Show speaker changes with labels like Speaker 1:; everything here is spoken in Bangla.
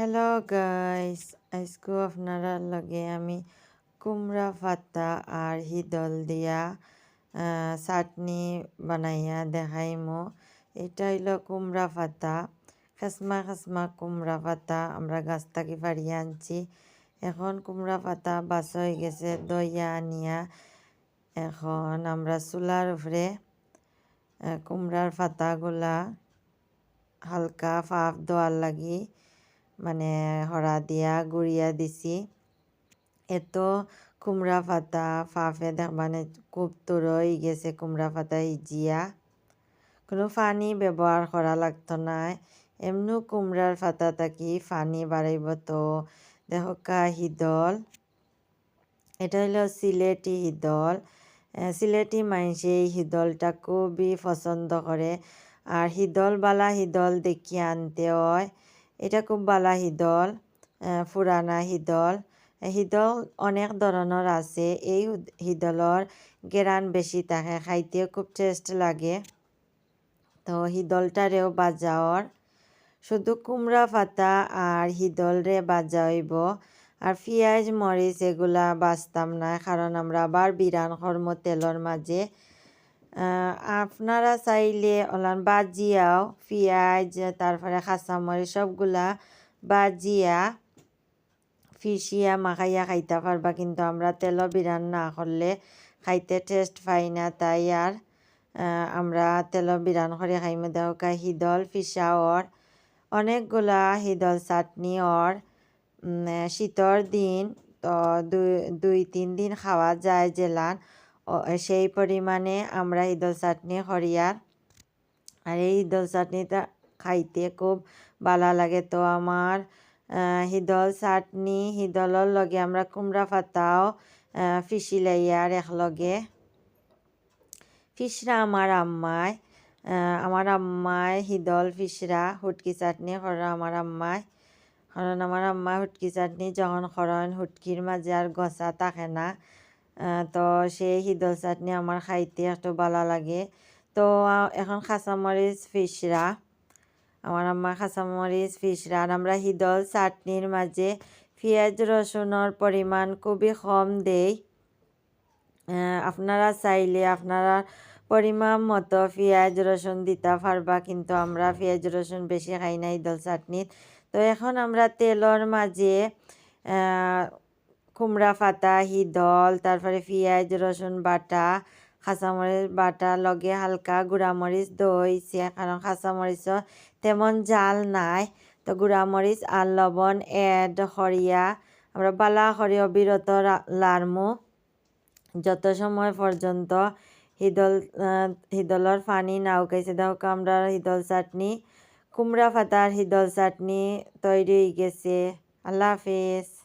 Speaker 1: হ্যালো গাইস আজকে আপনারা লগে আমি কুমড়া পাতা আর হিদল দিয়া চাটনি বানাইয়া দেখাইমো। এটা হইল কুমড়া পাতা, খাসমা খাসমা কুমড়া পাতা আমরা গাছ থাকি পাড়িয়ে আনছি। এখন কুমড়া পাতা বাস হয়ে গেছে, দইয়া আনিয়া এখন আমরা চুলার উপরে কুমড়ার পাতাগুলা হালকা ফাফ দেওয়ার লাগি মানে হরা দিয়া গুড়িয়া দিছি। এত কুমড়া পাতা ফাফে দেখ মানে খুব তোরই গেছে কুমড়া পাতা ইজিয়া কোনো পানি ব্যবহার করা লাগতো না এমনি কুমড়ার পাতা থাকি পানি বাড়াইব তো। দেখো কা হিদল এটা হলো সিলেটি হিদল সিলেটি মানুষে এই হিদলটা খুবই পছন্দ করে আর হিদল বালা হিদল দেখি আনতে হয়। এটা খুব বালা হিদল পুরানা হিদল। হিদল অনেক ধরনের আছে। এই হুদ- হিদলর গেরান বেশি থাকে, খাইতেও খুব টেস্ট লাগে। তো হিদলটারেও বাজাওর শুধু কুমড়া পাতা আর হিদল রে বাজা হইব আর পিঁয়াজ, মরিচ এগুলা বাঁচতাম না, কারণ আমরা আবার বিরান কর্ম তেলর মাঝে আপনারা চাইলে ওলান বাজিয়াও পিঁয়াজ, তারপরে কাঁচামরিচ সবগুলা বাজিয়া ফিসিয়া মাখাইয়া খাইতে পারবা। কিন্তু আমরা তেল বিরান না করলে খাইতে টেস্ট পাই না। তাই আর আমরা তেল বিরান করে খাইমে। দেওয়া হিদল ফিসা ওর, অনেকগুলা হিদল চাটনি ওর। শীতর দিন তো দুই দুই, তিন দিন খাওয়া যায় জেলান। সেই পরিমাণে আমরা ঈদল চাটনি হরিয়ার আর এই ঈদল চাটনিটা খাইতে খুব ভালো লাগে। তো আমার হিদল চাটনি হিদলর লগে আমরা কুমড়া আহ, ফিসি লাইয়ার একলগে। ফিসরা আমার আম্মায় আমার আম্মায় হিদল ফিসরা হুটকি চাটনি করে আমার আম্মায় কারণ আমার আম্মা হুটকি চাটনি যখন করেন হুটকির মাঝে আর গসা থাকে না। তো সেই হিদল চাটনি আমার খাইতে একটু ভালো লাগে। তো, এখন কাঁচামরিচ ফিসরা আমার আম্মা কাঁচামরিচ ফিসরা আর আমরা হিদল চাটনির মাঝে পেঁয়াজ রসুনের পরিমাণ খুবই কম দেই। আপনারা চাইলে আপনারা পরিমাণ মতো পেঁয়াজ রসুন দিতে পারবা কিন্তু আমরা পেঁয়াজ রসুন বেশি খাই না ঈদল চাটনিত। তো, এখন আমরা তেলর মাঝে কুমড়া পাতা হিদল তারপরে পেঁয়াজ, রসুন বাটা, কাঁচামরিচ বাটা, লগে হালকা গুঁড়ামরিচ দইছে কারণ কাঁচামরিচও তেমন জাল নাই। তো গুঁড়ামরিচ আর লবণ এড সরিয়া আমরা বালা সরিয়া বিরত লারমু, যত সময় পর্যন্ত হিদল হিদলর পানি না উকাইছে দেখো আমরা হিদল চাটনি, কুমড়া পাতার হিদল চাটনি তৈরি হয়ে গেছে। আল্লাহ হাফিজ।